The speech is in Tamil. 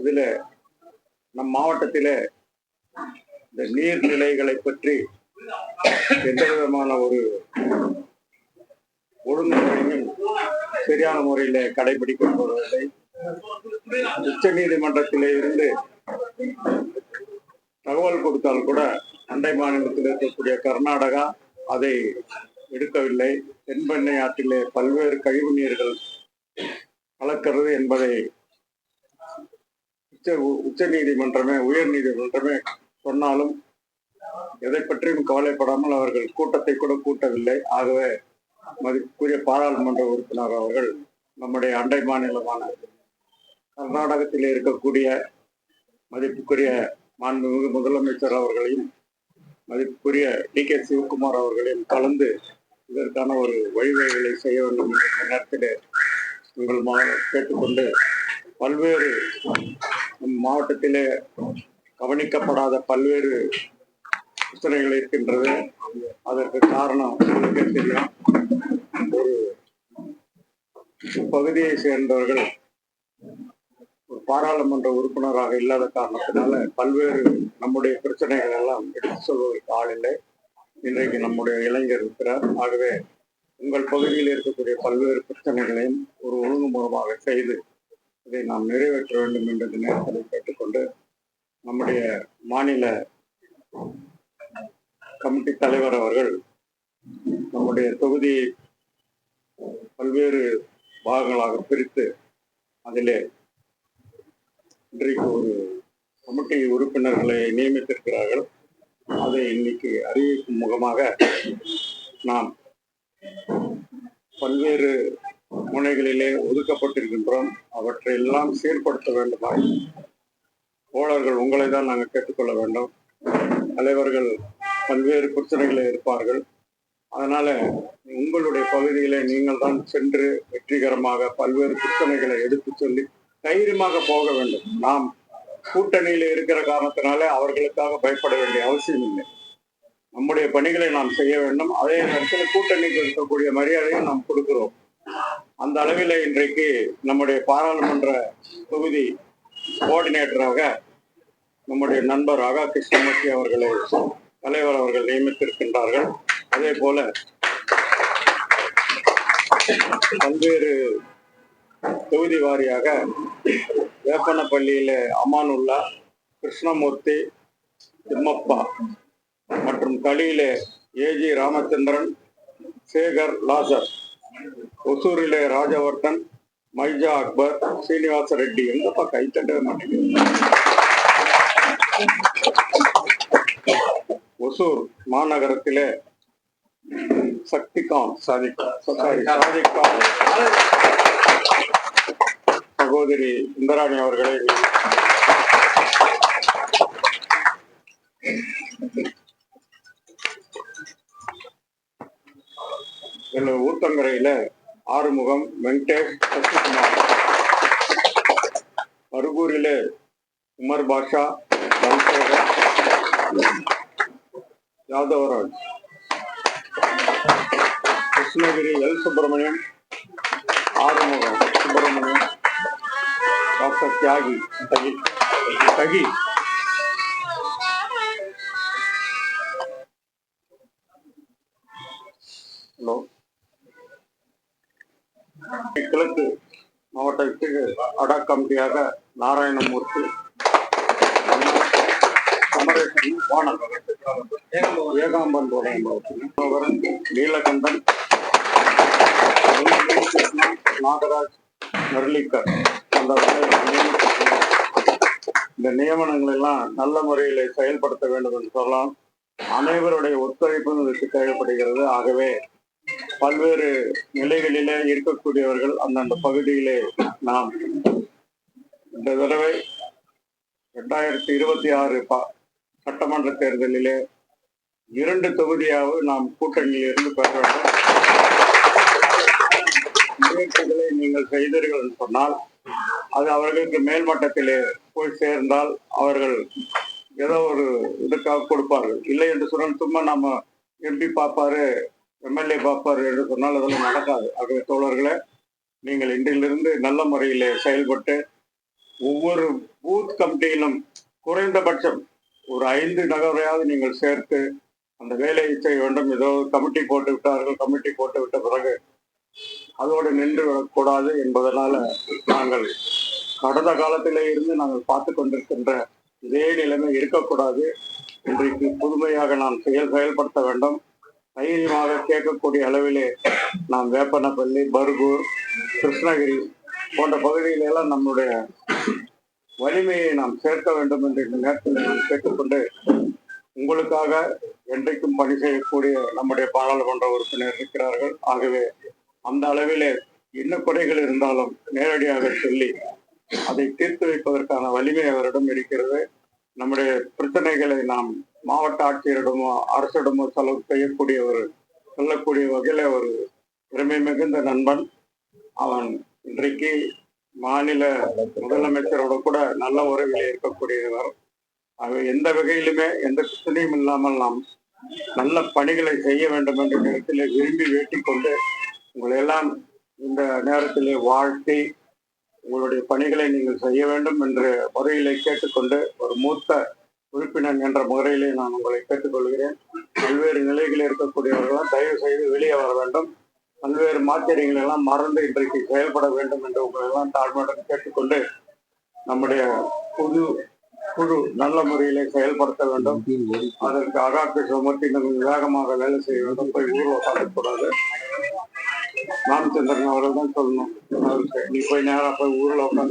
இதுல நம் மாவட்டத்தில் இந்த நீர்நிலைகளை பற்றி எந்த விதமான ஒரு ஒழுங்குமுறையும் சரியான முறையில கடைபிடிக்கப்படுவதில்லை உச்ச நீதிமன்றத்திலே இருந்து தகவல் கொடுத்தால் கூட அண்டை மாநிலத்தில் இருக்கக்கூடிய கர்நாடகா அதை எடுக்கவில்லை. தென்பெண்ணை ஆற்றிலே பல்வேறு கழிவு நீர்கள் கலக்கிறது என்பதை உச்ச உச்ச நீதிமன்றமே உயர் நீதிமன்றமே சொன்னாலும் எதை பற்றியும் கவலைப்படாமல் அவர்கள் கூட்டத்தை கூட கூட்டவில்லை. ஆகவே மதிப்புக்குரிய பாராளுமன்ற உறுப்பினர் அவர்கள் நம்முடைய அண்டை மாநிலமான கர்நாடகத்தில் இருக்கக்கூடிய மதிப்புக்குரிய மாண்புமிகு முதலமைச்சர் அவர்களையும் மதிப்புக்குரிய டி. கே. சிவகுமார் அவர்களையும் கலந்து இதற்கான ஒரு வழிவகைகளை செய்ய வேண்டும் என்ற நேரத்தில் உங்கள் மா கேட்டுக்கொண்டு பல்வேறு மாவட்டத்திலே கவனிக்கப்படாத பல்வேறு பிரச்சனைகள் இருக்கின்றது. அதற்கு காரணம் உங்களுக்கே தெரியும். ஒரு பகுதியை சேர்ந்தவர்கள் ஒரு பாராளுமன்ற உறுப்பினராக இல்லாத காரணத்தினால பல்வேறு நம்முடைய பிரச்சனைகள் எல்லாம் எடுத்து சொல்வதற்கு ஆள் இல்லை. இன்றைக்கு நம்முடைய இளைஞர் இருக்கிறார். ஆகவே உங்கள் பகுதியில் இருக்கக்கூடிய பல்வேறு பிரச்சனைகளையும் ஒரு ஒழுங்குமுகமாக செய்து இதை நாம் நிறைவேற்ற வேண்டும் என்ற நேரத்தில் கேட்டுக்கொண்டு நம்முடைய மாநில கமிட்டி தலைவர் அவர்கள் நம்முடைய தொகுதியை பல்வேறு பாகங்களாக பிரித்து அதிலே இன்றைக்கு ஒரு கமிட்டி உறுப்பினர்களை நியமித்திருக்கிறார்கள். அதை இன்னைக்கு அறிவிக்கும் முகமாக நாம் பல்வேறு முனைகளிலே ஒதுக்கப்பட்டிருக்கின்றோம். அவற்றை எல்லாம் சீர்படுத்த வேண்டுமாய் தோழர்கள் உங்களை தான் நாங்கள் கேட்டுக்கொள்ள வேண்டும். தலைவர்கள் பல்வேறு பிரச்சனைகளை இருப்பார்கள். அதனால உங்களுடைய பகுதியிலே நீங்கள் தான் சென்று வெற்றிகரமாக பல்வேறு பிரச்சனைகளை எடுத்து சொல்லி தைரியமாக போக வேண்டும். நாம் கூட்டணியில இருக்கிற காரணத்தினால அவர்களுக்காக பயப்பட வேண்டிய அவசியம் இல்லை. நம்முடைய பணிகளை நாம் செய்ய வேண்டும். அதே நேரத்தில் கூட்டணிக்கு இருக்கக்கூடிய மரியாதையை நாம் கொடுக்கிறோம். அந்த அளவில் இன்றைக்கு நம்முடைய பாராளுமன்ற தொகுதி கோஆர்டினேட்டராக நம்முடைய நண்பர் ஆகா கிருஷ்ணமூர்த்தி அவர்களை தலைவர் அவர்கள் நியமித்திருக்கின்றார்கள். அதே போல பல்வேறு தொகுதி வாரியாக வேப்பனப்பள்ளியில அமானுல்லா கிருஷ்ணமூர்த்தி திம்மப்பா மற்றும் களியிலே ஏஜி ராமச்சந்திரன் சேகர் லாசர். ஒசூரிலே ராஜவர்தன் மைஜா அக்பர் சீனிவாச ரெட்டி எங்கப்பா கை தட்டவே மாட்டேங்குது? ஒசூர் மாநகரத்திலே சக்திகான் சாதிக் சாரி சாதிகான் சகோதரி இந்திராணி அவர்களை எங்கள் ஊத்தங்கரையில ஆறுமுகம் வெங்கடேஷ் சசிகுமார் பருகூரிலே உமர் பாஷா தன்சேகர் யாதவராஜ் கிருஷ்ணகிரி எல் சுப்பிரமணியம் ஆறுமுகம் சுப்பிரமணியம் டாக்டர் தியாகி தகி தகி மாவட்டத்துக்கு அடா நாராயணமூர்த்தி சமரேசன் ஏகாம்பன் நீலகண்டன் நாகராஜ் நர்லிக்கர் அந்த இந்த நியமனங்கள் எல்லாம் நல்ல முறையில் செயல்படுத்த வேண்டும் என்று சொல்லலாம். அனைவருடைய ஒத்துழைப்பும் இதற்கு தேவைப்படுகிறது. ஆகவே பல்வேறு நிலைகளிலே இருக்கக்கூடியவர்கள் அந்தந்த பகுதியிலே நாம் இந்த தடவை ரெண்டாயிரத்தி இருபத்தி ஆறு ப சட்டமன்ற தேர்தலிலே இரண்டு தொகுதியாவது நாம் கூட்டணியில் இருந்து பெற வேண்டும். முயற்சிகளை நீங்கள் செய்தீர்கள் என்று சொன்னால் அது அவர்களுக்கு மேல்மட்டத்திலே போய் சேர்ந்தால் அவர்கள் ஏதோ ஒரு இதுக்காக கொடுப்பார்கள். இல்லை என்று சொன்னால் சும்மா நம்ம எம்பி பார்ப்பாரு எம்எல்ஏ பார்ப்பாரு என்று சொன்னால் அதெல்லாம் நடக்காது. ஆகவே தோழர்களே நீங்கள் இன்றிலிருந்து நல்ல முறையில் செயல்பட்டு ஒவ்வொரு பூத் கமிட்டியிலும் குறைந்தபட்சம் ஒரு ஐந்து நகரையாவது நீங்கள் சேர்த்து அந்த வேலையை செய்ய வேண்டும். ஏதோ கமிட்டி போட்டு விட்டார்கள் கமிட்டி போட்டு விட்ட பிறகு அதோடு நின்று விடக்கூடாது என்பதனால நாங்கள் கடந்த காலத்திலே இருந்து நாங்கள் பார்த்து கொண்டிருக்கின்ற இதே நிலைமை இருக்கக்கூடாது. இன்றைக்கு புதுமையாக நாம் செயல் செயல்படுத்த வேண்டும். தைரியமாக கேட்கக்கூடிய அளவிலே நாம் வேப்பனப்பள்ளி பர்கூர் கிருஷ்ணகிரி போன்ற பகுதிகளில் எல்லாம் நம்முடைய வலிமையை நாம் சேர்க்க வேண்டும் என்று இந்த நேரத்தில் நான் கேட்டுக்கொண்டு உங்களுக்காக என்றைக்கும் பணி செய்யக்கூடிய நம்முடைய பாராளுமன்ற உறுப்பினர் இருக்கிறார்கள். ஆகவே அந்த அளவிலே என்ன குறைகள் இருந்தாலும் நேரடியாக சொல்லி அதை தீர்த்து வைப்பதற்கான வலிமை அவரிடம் இருக்கிறது. நம்முடைய பிரச்சனைகளை நாம் மாவட்ட ஆட்சியரிடமோ அரசிடமோ செலவு செய்யக்கூடிய ஒரு சொல்லக்கூடிய வகையில் ஒரு திறமை மிகுந்த நண்பன். அவன் இன்றைக்கு மாநில முதலமைச்சரோட கூட நல்ல உறவில் இருக்கக்கூடியவர். அவன் எந்த வகையிலுமே எந்த பிரச்சனையும் இல்லாமல் நாம் நல்ல பணிகளை செய்ய வேண்டும் என்ற நேரத்தில் விரும்பி வேட்டி கொண்டு உங்களையெல்லாம் இந்த நேரத்திலே வாழ்த்தி உங்களுடைய பணிகளை நீங்கள் செய்ய வேண்டும் என்ற முறையிலே கேட்டுக்கொண்டு ஒரு மூத்த உறுப்பினர் என்ற முறையிலே நான் உங்களை கேட்டுக்கொள்கிறேன் பல்வேறு நிலைகளில் இருக்கக்கூடியவர்களாம் தயவு செய்து வெளியே வர வேண்டும். பல்வேறு மாத்திரைகள் எல்லாம் மறந்து இன்றைக்கு செயல்பட வேண்டும் என்று உங்களெல்லாம் தாழ்மையுடன் கேட்டுக்கொண்டு நம்முடைய புது குழு நல்ல முறையிலே செயல்படுத்த வேண்டும். அதற்கு அகாக்கு சுமத்தி நம்ம வேகமாக வேலை செய்ய வேண்டும். போய் ஊர்ல உட்காந்துக்கூடாது ராமச்சந்திரன் அவர்கள் தான் சொல்லணும். அவருக்கு நீ போய் நேராக போய் ஊரில் உட்காந்து